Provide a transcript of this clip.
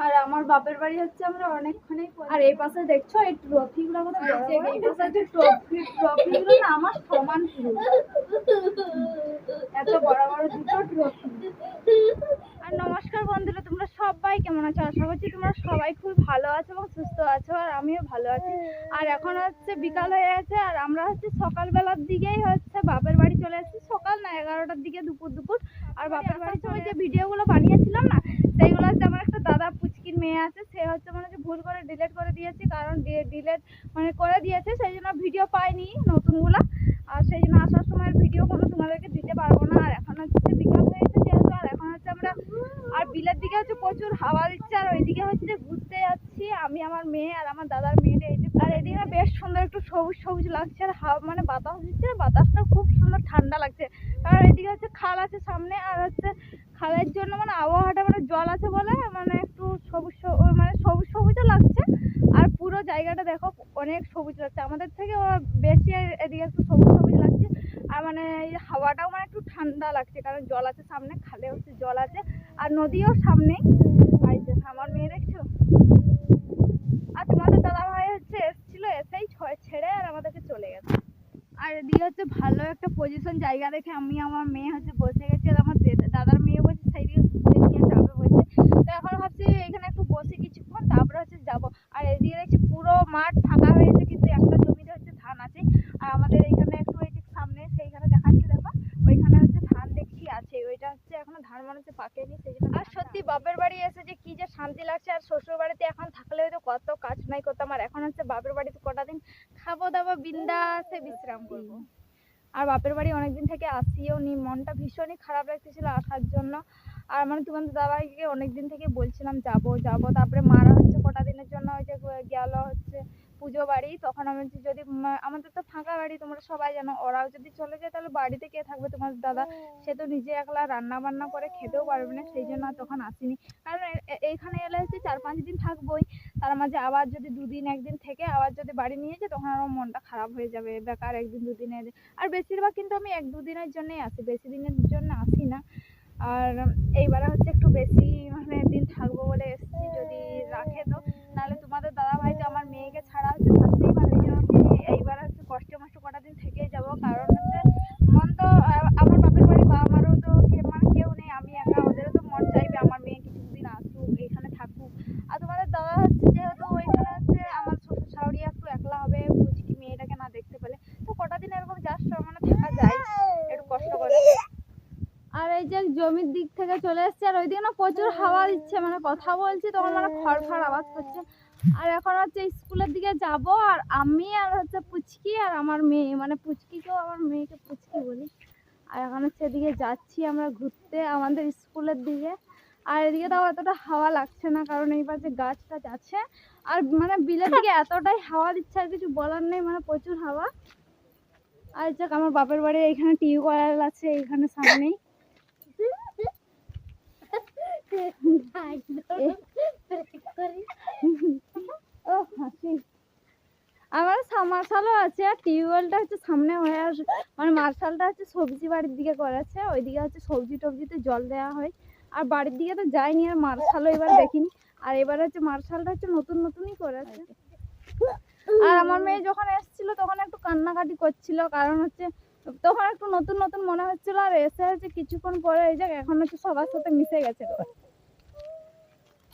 আর আমার বাপের বাড়ি হচ্ছে আমরা অনেকক্ষণই আর এই পাশে দেখছ এই ট্রফি গুলো বড় এই পাশে হচ্ছে ট্রফি ট্রফি গুলো না আমার সমান পুরো এত বড় বড় দুটো ট্রফি আর নমস্কার বন্ধুরা তোমরা সবাই কেমন আছো? আশা করছি তোমরা সবাই খুব ভালো আছো এবং সুস্থ আছো আর আমিও ভালো আছি। আর এখন হচ্ছে বিকাল হয়ে গেছে আর আমরা হচ্ছে সকালবেলার দিকেই হচ্ছে বাপের বাড়ি চলে এসেছি। সকাল না এগারোটার দিকে দুপুর দুপুর। আর বাপের বাড়ি সময় যে ভিডিওগুলো বানিয়েছিলাম না সেইগুলো হচ্ছে আমার একটা মেয়ে আছে সে হচ্ছে মনে হচ্ছে ভুল করে ডিলিট করে দিয়েছি, কারণ ডিলিট মানে করে দিয়েছে, সেই জন্য ভিডিও পাইনি নতুনগুলো। আর সেই জন্য আসার সময় ভিডিও কোনো তোমাদেরকে দিতে পারব না। আর এখন হচ্ছে বিকাল হয়েছে যেহেতু, আর এখন হচ্ছে আমরা, আর বিলের দিকে হচ্ছে প্রচুর হাওয়া দিচ্ছে, আর ওইদিকে হচ্ছে ঘুরতে যাচ্ছি আমি, আমার মেয়ে আর আমার দাদার মেয়ের এই আর এদিকে বেশ সুন্দর একটু সবুজ সবুজ লাগছে, আর হাওয়া মানে বাতাস দিচ্ছে বাতাসটা খুব সুন্দর ঠান্ডা লাগছে কারণ এদিকে হচ্ছে খাল আছে সামনে আর হচ্ছে খালের জন্য মানে আবহাওয়াটা মানে জল আছে বলে মানে একটু সবুজ স- ওই মানে সবুজ সবুজও লাগছে আর পুরো জায়গাটা দেখো, অনেক সবুজ লাগছে। আমাদের থেকে বেশি এদিকে একটু সবুজ সবুজ লাগছে। আর মানে হাওয়াটাও মানে একটু ঠান্ডা লাগছে, কারণ জল আছে সামনে, খালে হচ্ছে জল আছে, আর নদীও সামনেই। আর আমার মেয়ে দেখছ? আর তোমাদের দাদা ভাই হচ্ছে এসেছিল, এসেই ছেড়ে আর আমাদেরকে চলে গেছে। আর এদিকে হচ্ছে ভালো একটা পজিশন জায়গা দেখে আমি আমার মেয়ে হচ্ছে বসে গেছি, আর আমার দাদার মেয়ে বলছে ঘুরতে নিয়ে যাবে বলছে। তো এখন ভাবছি এখানে একটু বসে কিছুক্ষণ তারপরে হচ্ছে যাব আর এদিকে দেখছি পুরো মাঠ ফাঁকা হয়েছে কিন্তু একটা জমিতে হচ্ছে ধান আছে আর আমাদের এইখানে একটু এই যে সামনে সেইখানে দেখাচ্ছে দেখো ওইখানে হচ্ছে ধান দেখছি আছে ওইটা হচ্ছে এখনও ধান মনে হচ্ছে পাকেনি সেই জন্য আর সত্যি বাপের বাড়ি এসে যে কি যে শান্তি লাগছে আর শ্বশুর বাড়িতে এখন থাকলে হয়তো কত কাজ নাই করতাম আর এখন হচ্ছে বাপের বাড়িতে কটা দিন খাব দাবো বিন্দাসে বিশ্রাম করব। আর বাপের বাড়ি অনেকদিন থেকে আসিও নি মনটা ভীষণই খারাপ লাগতেছিল আসার জন্য। আর মানে তোমাদের দাদাকে অনেকদিন থেকে বলছিলাম যাব যাব। তারপরে মারা হচ্ছে কটা দিনের জন্য ওই যে গেল হচ্ছে পুজো বাড়ি তখন আমি যদি আমাদের তো ফাঁকা বাড়ি তোমরা সবাই জানো ওরাও যদি চলে যায় তাহলে বাড়িতে কে থাকবে তোমার দাদা? সে তো নিজে একলা রান্না বান্না করে খেতেও পারবে না সেই জন্য আর তখন আসিনি। কারণ এইখানে এলে হচ্ছে চার পাঁচ দিন থাকবোই তার মাঝে আবার যদি দুদিন একদিন থেকে আবার যদি বাড়ি নিয়ে যায় তখন আমার মনটা খারাপ হয়ে যাবে বেকার একদিন দুদিনে আর বেশিরভাগ কিন্তু আমি এক দুদিনের জন্যই আসি বেশি দিনের জন্য আসি না। আর এইবারে হচ্ছে একটু বেশি মানে দিন থাকব বলে এসেছি যদি রাখে তো নাহলে তোমাদের দাদা ভাই তো আমার মেয়েকে ছাড়া হচ্ছে থাকতেই পারে এই জন্য হচ্ছে এইবার হচ্ছে কষ্টে মষ্টে কটা দিন থেকেই যাব কারণ হচ্ছে মন তো আহ, আমার বাপের বাড়ি বাবা মারও তো কে- মানে কেউ নেই আমি একা ওদেরও তো মন চাইবে আমার মেয়ে কিছুদিন আসুক এখানে থাকুক আর তোমাদের দাদা হচ্ছে যেহেতু ওইখানে হচ্ছে আমার শ্বশুর শাশুড়ি একটু একলা হবে বুঝকি মেয়েটাকে না দেখতে পেলে তো কটা দিন এরকম জাস্ট মানে আর এই যে জমির দিক থেকে চলে এসছে, আর ওইদিকে না প্রচুর হাওয়া দিচ্ছে মানে কথা বলছি, তখন মানে খড় খড় আওয়াজ করছে। আর এখন হচ্ছে স্কুলের দিকে যাব, আর আমি আর হচ্ছে পুচকি আর আমার মেয়ে মানে পুচকিকেও আমার মেয়েকে পুচকি বলি। আর এখন হচ্ছে এদিকে যাচ্ছি আমরা ঘুরতে, আমাদের স্কুলের দিকে। আর এদিকে তাও এতটা হাওয়া লাগছে না, কারণ এই পাশে গাছ টাছ আছে। আর মানে বিলের দিকে এতটাই হাওয়া দিচ্ছে, আর কিছু বলার নেই মানে প্রচুর হাওয়া। আর যাক আমার বাপের বাড়ি, এখানে টিউবওয়েল আছে এইখানে সামনেই ও, হাসি। আমার মার্শালও আছে, আর টিউবওয়েলটা হচ্ছে সামনে হয়ে আস মানে মার্শালটা হচ্ছে সবজি বাড়ির দিকে করেছে ওইদিকে হচ্ছে সবজি টবজিতে জল দেওয়া হয়। আর বাড়ির দিকে তো যায়নি আর মার্শালও এবার দেখিনি। আর এবার হচ্ছে মার্শালটা হচ্ছে নতুন নতুনই করেছে আর আমার মেয়ে যখন এসেছিল তখন একটু কান্নাকাটি করছিল, কারণ হচ্ছে তখন একটু নতুন নতুন মনে হচ্ছিল আর এসে হচ্ছে কিছুক্ষণ পরে এই যাক এখন হচ্ছে সবার সাথে মিশে গেছে।